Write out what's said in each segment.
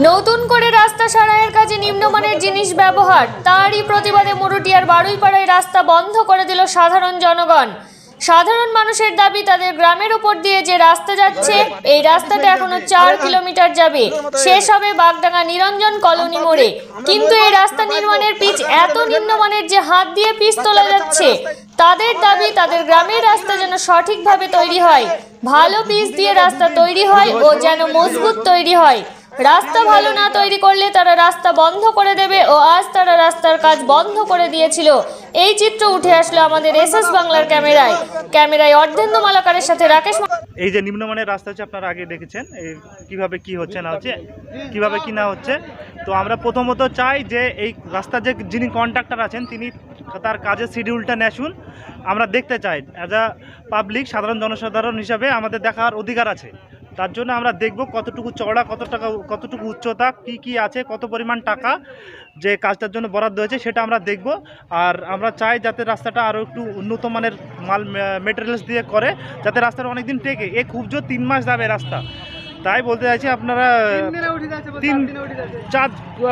নতুন করে রাস্তা সারাইয়ের কাজে নিম্নমানের জিনিস ব্যবহার, তারই প্রতিবাদে মুরুটিয়ার বারুইপাড়ায় রাস্তা বন্ধ করে দিল সাধারণ জনগণ। সাধারণ মানুষের দাবি তাদের গ্রামের উপর দিয়ে যে রাস্তা যাচ্ছে, এই রাস্তাটা এখনও চার কিলোমিটার যাবে। শেষ হবে বাগডাঙ্গা নিরঞ্জন কলোনি মোড়ে। কিন্তু এই রাস্তা নির্মাণের পিচ এত নিম্নমানের যে হাত দিয়ে পিচ তোলা যাচ্ছে, তাদের দাবি তাদের গ্রামের রাস্তা যেন সঠিকভাবে তৈরি হয়, ভালো পিচ দিয়ে রাস্তা তৈরি হয় ও যেন মজবুত তৈরি হয়। রাস্তা ভালো না তৈরি করলে তারা রাস্তা বন্ধ করে দেবে ও আজ তারা রাস্তার কাজ বন্ধ করে দিয়েছিল। এই চিত্র উঠে আসলো আমাদের এসএস বাংলার ক্যামেরায়। ক্যামেরায় অর্ধেন্দ্র মালাকারের সাথে রাকেশ এই যে নিম্নমানের রাস্তা হচ্ছে, আপনারা আগে দেখেছেন কীভাবে কি হচ্ছে, না হচ্ছে, কীভাবে কি না হচ্ছে। তো আমরা প্রথমত চাই যে এই রাস্তার যে যিনি কন্ট্রাক্টর আছেন, তিনি তার কাজের শিডিউলটা নেশুন। আমরা দেখতে চাই অ্যাজ আ পাবলিক সাধারণ জনসাধারণ হিসাবে আমাদের দেখার অধিকার আছে। তার জন্য আমরা দেখব কতটুকু চওড়া কত টাকা কতটুকু উচ্চতা কি কি আছে কত পরিমাণ টাকা যে কাজটার জন্য বরাদ্দ হয়েছে সেটা আমরা দেখব। আর আমরা চাই যাতে রাস্তাটা আরও একটু উন্নত মানের মাল মেটেরিয়ালস দিয়ে করে যাতে রাস্তাটা অনেকদিন টেকে। এ খুব জোর তিন মাস যাবে রাস্তা। তাই বলতে চাইছি আপনারা তিন চার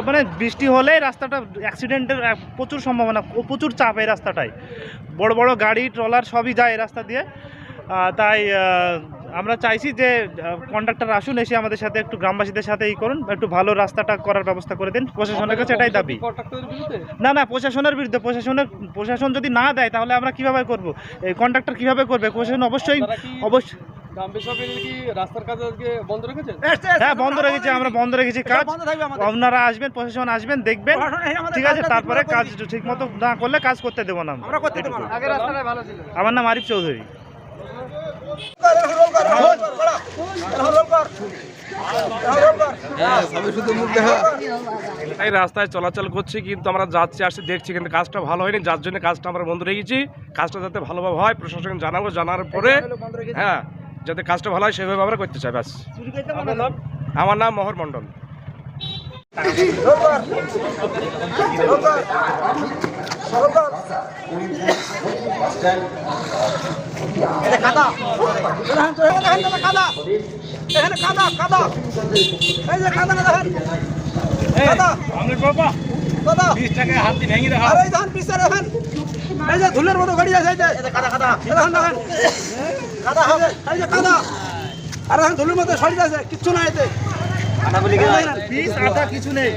মানে বৃষ্টি হলে রাস্তাটা অ্যাক্সিডেন্টের প্রচুর সম্ভাবনা প্রচুর চাপ এই রাস্তাটায়। বড় বড় গাড়ি ট্রলার সবই যায় এই রাস্তা দিয়ে। তাই আমরা চাইছি যে কন্ডাক্টর আসুন এসে আমাদের সাথে একটু গ্রামবাসীদের সাথে ই করুন একটু ভালো রাস্তাটা করার ব্যবস্থা করে দিন। প্রশাসনের কাছে এটাই দাবি। না না প্রশাসনের বিরুদ্ধে প্রশাসনের প্রশাসন যদি না দেয় তাহলে আমরা কীভাবে করব? এই কন্ট্রাক্টর কীভাবে করবে? প্রশাসন অবশ্যই অবশ্যই হ্যাঁ বন্ধ রেখেছি আমরা বন্ধ রেখেছি। কাজ। আপনারা আসবেন প্রশাসন আসবেন দেখবেন। ঠিক আছে তারপরে কাজ ঠিক মতো না করলে কাজ করতে দেবো না আমার। নাম আরিফ চৌধুরী। এই রাস্তায় চলাচল করছি কিন্তু আমরা যাচ্ছি আসছি দেখছি কিন্তু কাজটা ভালো হয়নি। যার জন্য কাজটা আমরা বন্ধ রেখেছি কাজটা যাতে ভালোভাবে হয় প্রশাসন জানাব জানার পরে হ্যাঁ যাতে কাজটা ভালো হয় সেভাবে আমরা করতে চাই ব্যাস। আমার নাম মোহর মণ্ডল। কাদা এখানে কাদা। এখানে কাদা কাদা। এই যে কাদা না দেখেন কাদা। কাদা। আর এই ধান পিছে রাখেন। এই যে ধুলের মতো গাড়ি আছে এই যে। কাদা কাদা। দেখেন দেখেন কাদা হবে। এই যে কাদা। আর এখন ধুলের মতো সরি আছে কিচ্ছু নাই এতে। কিছু নেই।